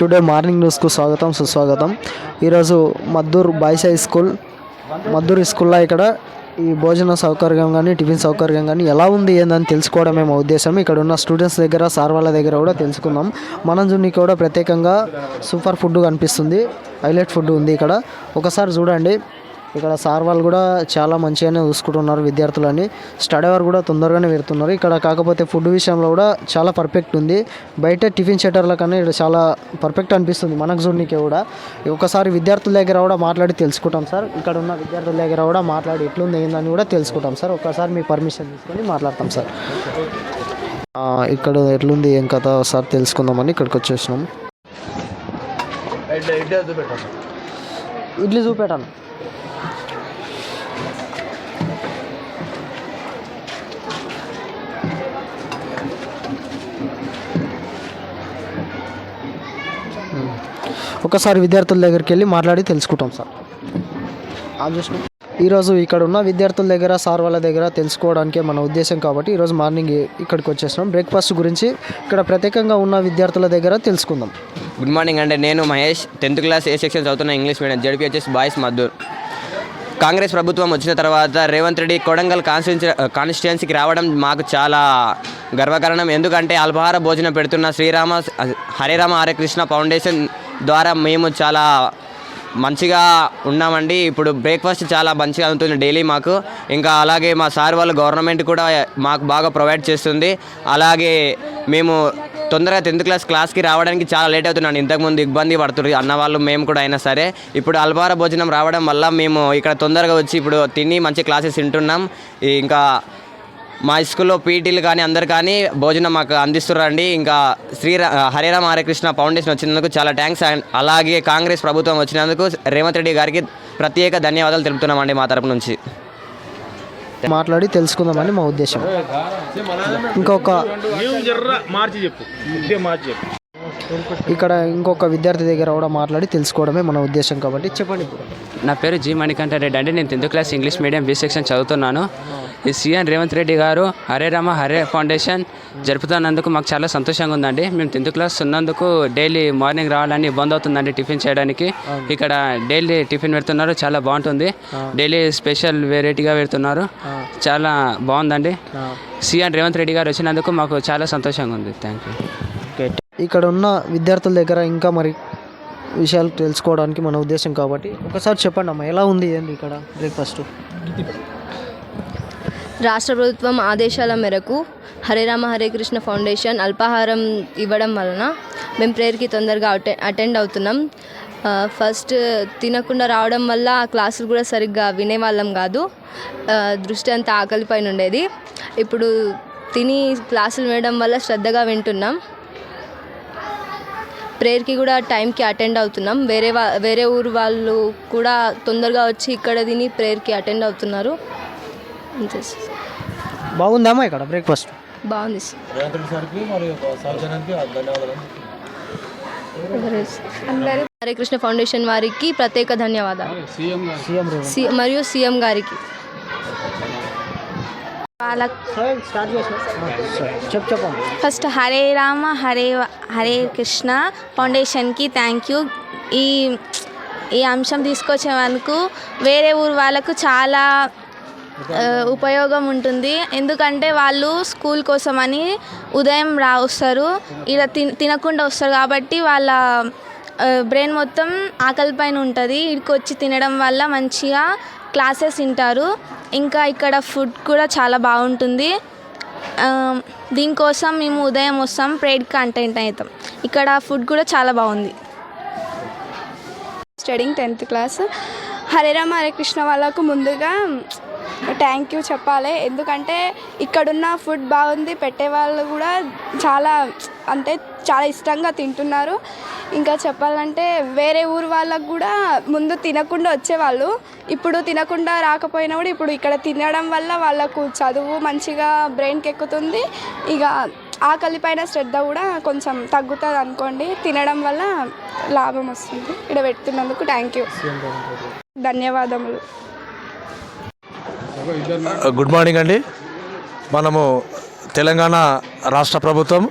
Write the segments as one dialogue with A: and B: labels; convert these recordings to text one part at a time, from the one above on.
A: Today morning న్యూస్కు స్వాగతం సుస్వాగతం. ఈరోజు Maddur boys high school. Maddur స్కూల్లో ఇక్కడ ఈ భోజన సౌకర్యం కానీ టిఫిన్ సౌకర్యం కానీ ఎలా ఉంది ఏందని తెలుసుకోవడమే మా ఉద్దేశం. ఇక్కడ ఉన్న స్టూడెంట్స్ దగ్గర సార్ వాళ్ళ దగ్గర కూడా తెలుసుకుందాం. మనం జున్నికి కూడా ప్రత్యేకంగా సూపర్ ఫుడ్ కనిపిస్తుంది. హైలైట్ ఫుడ్ ఉంది ఇక్కడ. ఒకసారి చూడండి. ఇక్కడ సార్ వాళ్ళు కూడా చాలా మంచిగానే చూసుకుంటున్నారు విద్యార్థులని స్టడీ అవర్ కూడా తొందరగానే పెడుతున్నారు. ఇక్కడ కాకపోతే ఫుడ్ విషయంలో కూడా చాలా పర్ఫెక్ట్ ఉంది. బయట టిఫిన్ సెంటర్ల కన్నా ఇక్కడ చాలా పర్ఫెక్ట్ అనిపిస్తుంది మనకు చూడనీకే కూడా. ఒకసారి విద్యార్థుల దగ్గర కూడా మాట్లాడి తెలుసుకుంటాం సార్. ఇక్కడ ఉన్న విద్యార్థుల దగ్గర కూడా మాట్లాడి ఎట్లుంది ఏందని కూడా తెలుసుకుంటాం సార్. ఒకసారి మీ పర్మిషన్ తీసుకొని మాట్లాడతాం సార్. ఇక్కడ ఎట్లుంది ఏం కథ సార్ తెలుసుకుందామని ఇక్కడికి వచ్చేసినాం. ఇడ్లీ చూపెట్టాను. ఒకసారి విద్యార్థుల దగ్గరికి వెళ్ళి మాట్లాడి తెలుసుకుంటాం సార్. ఆన్ ఈరోజు ఇక్కడ ఉన్న విద్యార్థుల దగ్గర సార్ వాళ్ళ దగ్గర తెలుసుకోవడానికే మన ఉద్దేశం కాబట్టి ఈరోజు మార్నింగ్ ఇక్కడికి వచ్చేసినాం బ్రేక్ఫాస్ట్ గురించి ఇక్కడ ప్రత్యేకంగా ఉన్న విద్యార్థుల దగ్గర తెలుసుకుందాం.
B: గుడ్ మార్నింగ్ అండి నేను Mahesh tenth class A section చదువుతున్న English medium ZPHS boys Maddur. Congress ప్రభుత్వం వచ్చిన తర్వాత రేవంత్ రెడ్డి కొడంగల్ కాన్స్టిట్యున్సీ కాన్స్టిట్యున్సీకి రావడం మాకు చాలా గర్వకారణం. ఎందుకంటే అల్పాహార భోజనం పెడుతున్న శ్రీరామ హరిరామ హరేకృష్ణ ఫౌండేషన్ ద్వారా మేము చాలా మంచిగా ఉన్నామండి. ఇప్పుడు బ్రేక్ఫాస్ట్ చాలా మంచిగా ఉంటుంది డైలీ మాకు. ఇంకా అలాగే మా సార్ వాళ్ళు గవర్నమెంట్ కూడా మాకు బాగా ప్రొవైడ్ చేస్తుంది. అలాగే మేము తొందరగా టెన్త్ క్లాస్ క్లాస్కి రావడానికి చాలా లేట్ అవుతున్నాను. ఇంతకుముందు ఇబ్బంది పడుతుంది అన్న వాళ్ళు మేము కూడా అయినా సరే. ఇప్పుడు అల్పార భోజనం రావడం వల్ల మేము ఇక్కడ తొందరగా వచ్చి ఇప్పుడు తిని మంచి క్లాసెస్ వింటున్నాం. ఇంకా మా స్కూల్లో పీటీలు కానీ అందరు కానీ భోజనం మాకు అందిస్తున్నారండి. ఇంకా శ్రీరా హరిరామ హరికృష్ణ ఫౌండేషన్ వచ్చినందుకు చాలా థ్యాంక్స్ అండ్ అలాగే కాంగ్రెస్ ప్రభుత్వం వచ్చినందుకు రేవంత్ రెడ్డి గారికి ప్రత్యేక ధన్యవాదాలు తెలుపుతున్నామండి మా తరపు నుంచి.
A: మాట్లాడి తెలుసుకుందామని మా ఉద్దేశం. ఇంకొక
C: మేము జర్ర మార్చి చెప్పు. ఇదే మార్చి చెప్పు.
A: ఇక్కడ ఇంకొక విద్యార్థి దగ్గర కూడా మాట్లాడి తెలుసుకోవడమే మన ఉద్దేశం కాబట్టి చెప్పండి
D: నా పేరు జి మణికంఠ రెడ్డి అండి. నేను tenth class English medium B section చదువుతున్నాను. ఈ సీఎం రేవంత్ రెడ్డి గారు హరే రామ హరే ఫౌండేషన్ జరుపుతున్నందుకు మాకు చాలా సంతోషంగా ఉందండి. మేము టెన్త్ క్లాస్ ఉన్నందుకు డైలీ మార్నింగ్ రావాలని ఇబ్బంది అవుతుందండి టిఫిన్ చేయడానికి. ఇక్కడ డైలీ టిఫిన్ పెడుతున్నారు చాలా బాగుంటుంది. డైలీ స్పెషల్ వెరైటీగా పెడుతున్నారు. చాలా బాగుందండి. సీఎం రేవంత్ రెడ్డి గారు వచ్చినందుకు మాకు చాలా సంతోషంగా ఉంది. థ్యాంక్ యూ
A: ఇక్కడ ఉన్న విద్యార్థుల దగ్గర ఇంకా మరి విషయాలు తెలుసుకోవడానికి మన ఉద్దేశం కాబట్టి ఒకసారి చెప్పండి అమ్మా ఎలా ఉంది ఏంది ఇక్కడ బ్రేక్ఫాస్ట్?
E: రాష్ట్ర ప్రభుత్వం ఆదేశాల మేరకు హరేరామ హరే కృష్ణ ఫౌండేషన్ అల్పాహారం ఇవ్వడం వలన మేము ప్రేయర్కి తొందరగా అటె అటెండ్ అవుతున్నాం. ఫస్ట్ తినకుండా రావడం వల్ల ఆ క్లాసులు కూడా సరిగ్గా వినేవాళ్ళం కాదు. దృష్టి అంతా ఆకలి పైన ఉండేది. ఇప్పుడు తిని క్లాసులు వినడం వల్ల శ్రద్ధగా వింటున్నాం. ప్రేయర్కి కూడా టైంకి అటెండ్ అవుతున్నాం. వేరే వా వేరే ఊరు వాళ్ళు కూడా తొందరగా వచ్చి ఇక్కడ తిని ప్రేయర్కి అటెండ్ అవుతున్నారు. అంతే సార్.
A: బాగుందమ్మా ఇక్కడ బ్రేక్ఫాస్ట్.
E: బాగుంది హరే కృష్ణ ఫౌండేషన్ వారికి ప్రత్యేక ధన్యవాదాలు. మరియు సీఎం గారికి.
F: ఫస్ట్ హరే రామ హరే హరే కృష్ణ ఫౌండేషన్కి థ్యాంక్ యూ ఈ ఈ అంశం తీసుకొచ్చేందుకు వేరే ఊరు వాళ్ళకు చాలా ఉపయోగం ఉంటుంది. ఎందుకంటే వాళ్ళు స్కూల్ కోసమని ఉదయం రా వస్తారు. ఇక్కడ తిన తినకుండా వస్తారు కాబట్టి వాళ్ళ బ్రెయిన్ మొత్తం ఆకలి పైన ఉంటుంది. ఇక్కడికి వచ్చి తినడం వల్ల మంచిగా క్లాసెస్ వింటారు ఇంకా ఇక్కడ ఫుడ్ కూడా చాలా బాగుంటుంది. దీనికోసం మేము ఉదయం వస్తాం ప్రేడ్ కంటెంట్ అవుతాం ఇక్కడ ఫుడ్ కూడా చాలా బాగుంది.
G: Studying tenth class Hare Rama Hare Krishna వాళ్ళకు ముందుగా థ్యాంక్ యూ చెప్పాలి. ఎందుకంటే ఇక్కడున్న ఫుడ్ బాగుంది పెట్టే వాళ్ళు కూడా చాలా అంటే చాలా ఇష్టంగా తింటున్నారు. ఇంకా చెప్పాలంటే వేరే ఊరు వాళ్ళకు కూడా ముందు తినకుండా వచ్చేవాళ్ళు. ఇప్పుడు తినకుండా రాకపోయినా కూడా ఇప్పుడు ఇక్కడ తినడం వల్ల వాళ్ళకు చదువు మంచిగా బ్రెయిన్కి ఎక్కుతుంది. ఇక ఆకలి పైన శ్రద్ధ కూడా కొంచెం తగ్గుతుంది అనుకోండి. తినడం వల్ల లాభం వస్తుంది. ఇక్కడ పెడుతున్నందుకు థ్యాంక్ యూ ధన్యవాదములు.
H: గుడ్ మార్నింగ్ అండి. మనము తెలంగాణ రాష్ట్ర ప్రభుత్వం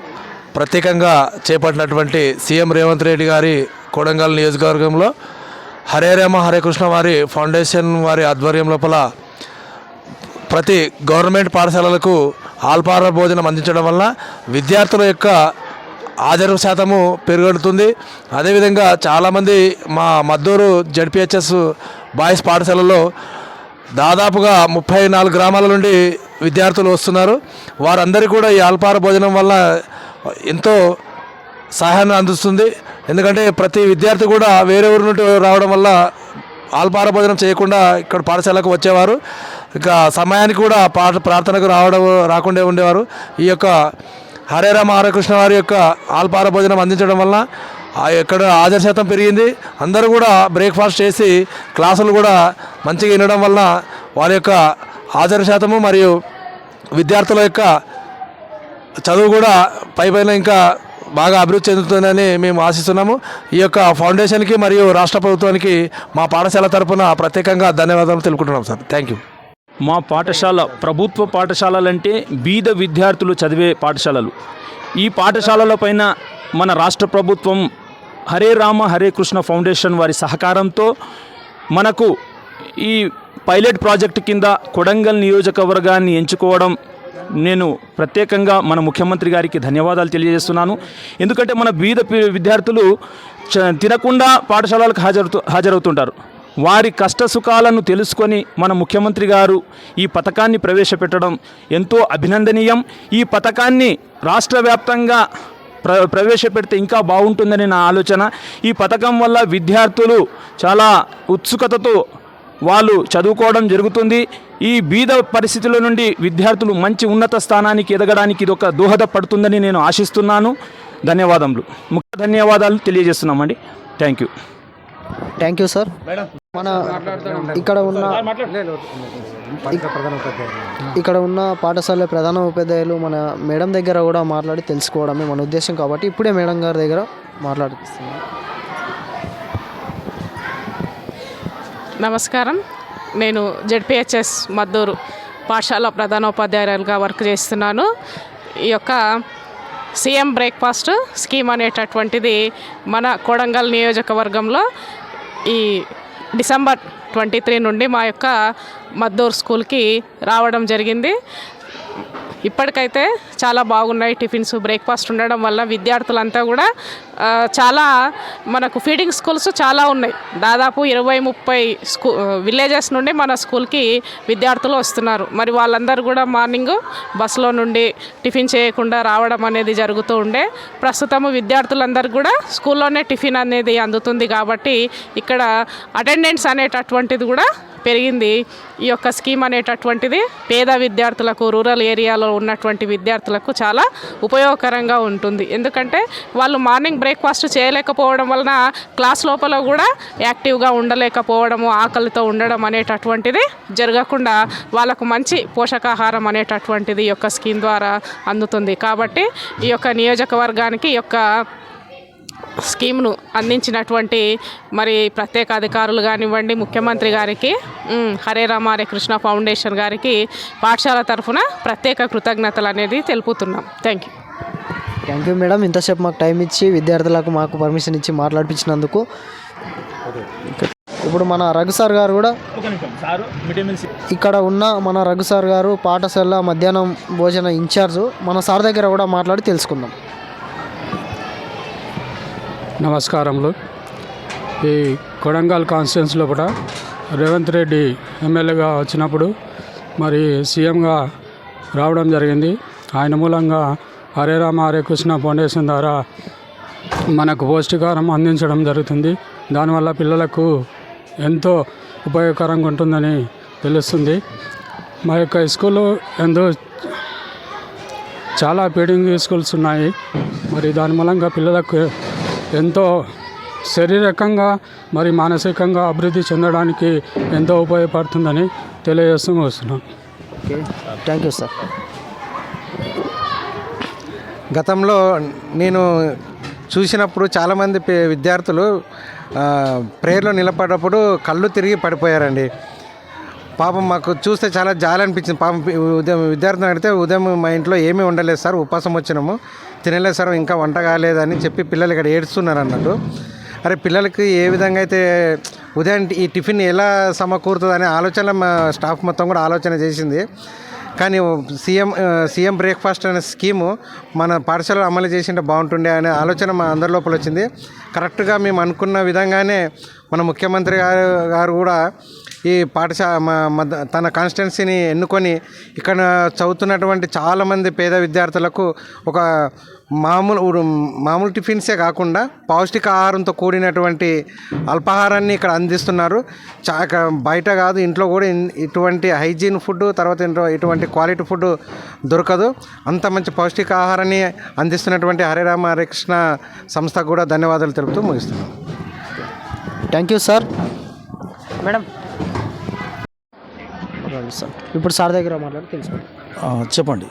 H: ప్రత్యేకంగా చేపట్టినటువంటి సీఎం రేవంత్ రెడ్డి గారి కొడంగల్ నియోజకవర్గంలో హరే రామ హరే కృష్ణ వారి ఫౌండేషన్ వారి ఆధ్వర్యం లోపల ప్రతి గవర్నమెంట్ పాఠశాలలకు ఆల్పార భోజనం అందించడం వల్ల విద్యార్థుల యొక్క హాజరు శాతము పెరుగుతుంది. అదేవిధంగా చాలామంది మా మద్దూరు జడ్పిహెచ్ఎస్ బాయ్స్ పాఠశాలలో దాదాపుగా ముప్పై నాలుగు గ్రామాల నుండి విద్యార్థులు వస్తున్నారు. వారందరికీ కూడా ఈ అల్పార భోజనం వల్ల ఎంతో సహాయాన్ని అందిస్తుంది. ఎందుకంటే ప్రతి విద్యార్థి కూడా వేరే ఊరి నుండి రావడం వల్ల ఆల్పార భోజనం చేయకుండా ఇక్కడ పాఠశాలకు వచ్చేవారు. ఇక సమయానికి కూడా పాఠ ప్రార్థనకు రావడం రాకుండా ఉండేవారు. ఈ యొక్క హరే రామ వారి యొక్క ఆల్పార భోజనం అందించడం వల్ల ఆ ఇక్కడ హాజరు శాతం పెరిగింది. అందరూ కూడా బ్రేక్ఫాస్ట్ చేసి క్లాసులు కూడా మంచిగా వినడం వల్ల వారి యొక్క హాజరు శాతము మరియు విద్యార్థుల యొక్క చదువు కూడా పై పైన ఇంకా బాగా అభివృద్ధి చెందుతుందని మేము ఆశిస్తున్నాము. ఈ యొక్క ఫౌండేషన్కి మరియు రాష్ట్ర ప్రభుత్వానికి మా పాఠశాల తరపున ప్రత్యేకంగా ధన్యవాదాలు తెలుపుకుంటున్నాం సార్. థ్యాంక్ యూ
C: మా పాఠశాల ప్రభుత్వ పాఠశాలలంటే బీద విద్యార్థులు చదివే పాఠశాలలు. ఈ పాఠశాలల పైన మన రాష్ట్ర ప్రభుత్వం హరే రామ హరే కృష్ణ ఫౌండేషన్ వారి సహకారంతో మనకు ఈ పైలట్ ప్రాజెక్ట్ కింద కొడంగల్ నియోజకవర్గాన్ని ఎంచుకోవడం నేను ప్రత్యేకంగా మన ముఖ్యమంత్రి గారికి ధన్యవాదాలు తెలియజేస్తున్నాను. ఎందుకంటే మన బీద విద్యార్థులు చ- తినకుండా పాఠశాలలకు హాజరు హాజరవుతుంటారు. వారి కష్ట సుఖాలను తెలుసుకొని మన ముఖ్యమంత్రి గారు ఈ పథకాన్ని ప్రవేశపెట్టడం ఎంతో అభినందనీయం. ఈ పథకాన్ని రాష్ట్ర వ్యాప్తంగా ప్ర ప్రవేశపెడితే ఇంకా బాగుంటుందని నా ఆలోచన. ఈ పథకం వల్ల విద్యార్థులు చాలా ఉత్సుకతతో వాళ్ళు చదువుకోవడం జరుగుతుంది. ఈ బీద పరిస్థితుల నుండి విద్యార్థులు మంచి ఉన్నత స్థానానికి ఎదగడానికి ఇది ఒక దోహదపడుతుందని నేను ఆశిస్తున్నాను. ధన్యవాదములు. ముఖ్య ధన్యవాదాలు తెలియజేస్తున్నామండి. Thank you
A: thank you sir మన ఇక్కడ ఉన్న ఇక్కడ ఉన్న పాఠశాల ప్రధాన ఉపాధ్యాయులు మన మేడం దగ్గర కూడా మాట్లాడి తెలుసుకోవడమే మన ఉద్దేశం కాబట్టి ఇప్పుడే మేడం గారి దగ్గర మాట్లాడిస్తున్నాం
I: నమస్కారం. నేను జెడ్పిహెచ్ఎస్ మద్దూరు పాఠశాల ప్రధానోపాధ్యాయులుగా వర్క్ చేస్తున్నాను. ఈ యొక్క సీఎం బ్రేక్ఫాస్ట్ స్కీమ్ అనేటటువంటిది మన కొడంగల్ నియోజకవర్గంలో ఈ డిసెంబర్ ట్వంటీ త్రీ నుండి మా యొక్క మద్దూరు స్కూల్కి రావడం జరిగింది. ఇప్పటికైతే చాలా బాగున్నాయి టిఫిన్స్ బ్రేక్ఫాస్ట్ ఉండడం వల్ల విద్యార్థులంతా కూడా చాలా మనకు ఫీడింగ్ స్కూల్స్ చాలా ఉన్నాయి. దాదాపు ఇరవై ముప్పై స్కూ విలేజెస్ నుండి మన స్కూల్కి విద్యార్థులు వస్తున్నారు. మరి వాళ్ళందరూ కూడా మార్నింగ్ బస్సులో నుండి టిఫిన్ చేయకుండా రావడం అనేది జరుగుతూ ఉండే ప్రస్తుతము విద్యార్థులందరూ కూడా స్కూల్లోనే టిఫిన్ అనేది అందుతుంది కాబట్టి ఇక్కడ అటెండెన్స్ అనేటటువంటిది కూడా పెరిగింది. ఈ యొక్క స్కీమ్ అనేటటువంటిది పేద విద్యార్థులకు రూరల్ ఏరియాలో ఉన్నటువంటి విద్యార్థులకు చాలా ఉపయోగకరంగా ఉంటుంది. ఎందుకంటే వాళ్ళు మార్నింగ్ బ్రేక్ఫాస్ట్ చేయలేకపోవడం వలన క్లాస్ లోపల కూడా యాక్టివ్గా ఉండలేకపోవడము ఆకలితో ఉండడం అనేటటువంటిది జరగకుండా వాళ్ళకు మంచి పోషకాహారం అనేటటువంటిది ఈ యొక్క స్కీమ్ ద్వారా అందుతుంది. కాబట్టి ఈ యొక్క నియోజకవర్గానికి ఈ యొక్క స్కీమ్ను అందించినటువంటి మరి ప్రత్యేక అధికారులు కానివ్వండి ముఖ్యమంత్రి గారికి హరే రామ హరే కృష్ణ ఫౌండేషన్ గారికి పాఠశాల తరఫున ప్రత్యేక కృతజ్ఞతలు అనేది తెలుపుతున్నాం. Thank you
A: thank you madam ఇంతసేపు మాకు టైం ఇచ్చి విద్యార్థులకు మాకు పర్మిషన్ ఇచ్చి మాట్లాడిపించినందుకు. ఇప్పుడు మన రఘు సార్ గారు కూడా ఇక్కడ ఉన్న మన రఘు సార్ గారు పాఠశాల మధ్యాహ్నం భోజన ఇన్ఛార్జు. మన సార్ దగ్గర కూడా మాట్లాడి తెలుసుకుందాం.
J: నమస్కారములు. ఈ కొడంగల్ కాన్స్టిట్యున్సీ లోపల రేవంత్ రెడ్డి ఎమ్మెల్యేగా వచ్చినప్పుడు మరి సీఎంగా రావడం జరిగింది. ఆయన మూలంగా హరే రామ హరే కృష్ణ ఫౌండేషన్ ద్వారా మనకు పౌష్టికారం అందించడం జరుగుతుంది. దానివల్ల పిల్లలకు ఎంతో ఉపయోగకరంగా ఉంటుందని తెలుస్తుంది. మా యొక్క స్కూల్లో ఎంతో చాలా పీడింగ్ స్కూల్స్ ఉన్నాయి. మరి దాని మూలంగా పిల్లలకు ఎంతో శారీరకంగా మరి మానసికంగా అభివృద్ధి చెందడానికి ఎంతో ఉపయోగపడుతుందని తెలియజేస్తూ వస్తున్నాను
A: ఓకే. Thank you sir.
K: గతంలో నేను చూసినప్పుడు చాలామంది విద్యార్థులు ప్రేయర్లో నిలబడ్డప్పుడు కళ్ళు తిరిగి పడిపోయారండి. పాపం మాకు చూస్తే చాలా జాలి అనిపించింది. పాపం ఉదయం విద్యార్థులు అడిగితే ఉదయం మా ఇంట్లో ఏమీ ఉండలేదు సార్ ఉపాసం వచ్చినాము. తినలేదు సార్ ఇంకా వంట కాలేదని చెప్పి పిల్లలు ఇక్కడ ఏడుస్తున్నారు అన్నట్టు. అరే పిల్లలకి ఏ విధంగా అయితే ఉదయం ఈ టిఫిన్ ఎలా సమకూరుతుంది అనే ఆలోచన మా స్టాఫ్ మొత్తం కూడా ఆలోచన చేసింది. కానీ సీఎం సీఎం బ్రేక్ఫాస్ట్ అనే స్కీము మన పాఠశాలలో అమలు చేసింటే బాగుంటుండే అనే ఆలోచన మా అందరి లోపల వచ్చింది. కరెక్ట్గా మేము అనుకున్న విధంగానే మన ముఖ్యమంత్రి గారు గారు కూడా ఈ పాఠశాల మా- తన కాన్స్టిట్యున్సీని ఎన్నుకొని ఇక్కడ చదువుతున్నటువంటి చాలామంది పేద విద్యార్థులకు ఒక మామూలు మామూలు టిఫిన్సే కాకుండా పౌష్టిక ఆహారంతో కూడినటువంటి అల్పాహారాన్ని ఇక్కడ అందిస్తున్నారు. చా బయట కాదు ఇంట్లో కూడా ఇన్- ఇటువంటి హైజీన్ ఫుడ్ తర్వాత ఇంట్లో ఇటువంటి క్వాలిటీ ఫుడ్ దొరకదు. అంత మంచి పౌష్టిక ఆహారాన్ని అందిస్తున్నటువంటి హరే రామ హరే కృష్ణ సంస్థకు కూడా ధన్యవాదాలు తెలుపుతూ ముగిస్తున్నాను
A: థ్యాంక్ యూ సార్ మేడం. ఇప్పుడు సార్ దగ్గర మాట్లాడి తెలుసుకోండి
L: ఆ, చెప్పండి.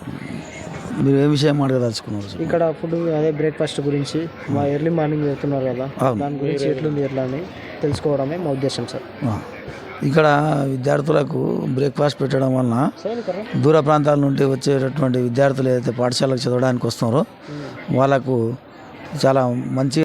L: మీరు ఏ విషయం మాట్లాడదలుచుకున్నారు సార్?
A: ఇక్కడ ఫుడ్ అదే బ్రేక్ఫాస్ట్ గురించి మా ఎర్లీ మార్నింగ్ చెప్తున్నారు కదా
L: అవును.
A: దాని గురించి ఎట్లుంది ఎట్లా అని తెలుసుకోవడమే మా ఉద్దేశం సార్
L: ఆ. ఇక్కడ విద్యార్థులకు బ్రేక్ఫాస్ట్ పెట్టడం వలన దూర ప్రాంతాల నుండి వచ్చేటటువంటి విద్యార్థులు ఏదైతే పాఠశాలకు చదవడానికి వస్తున్నారో వాళ్ళకు చాలా మంచి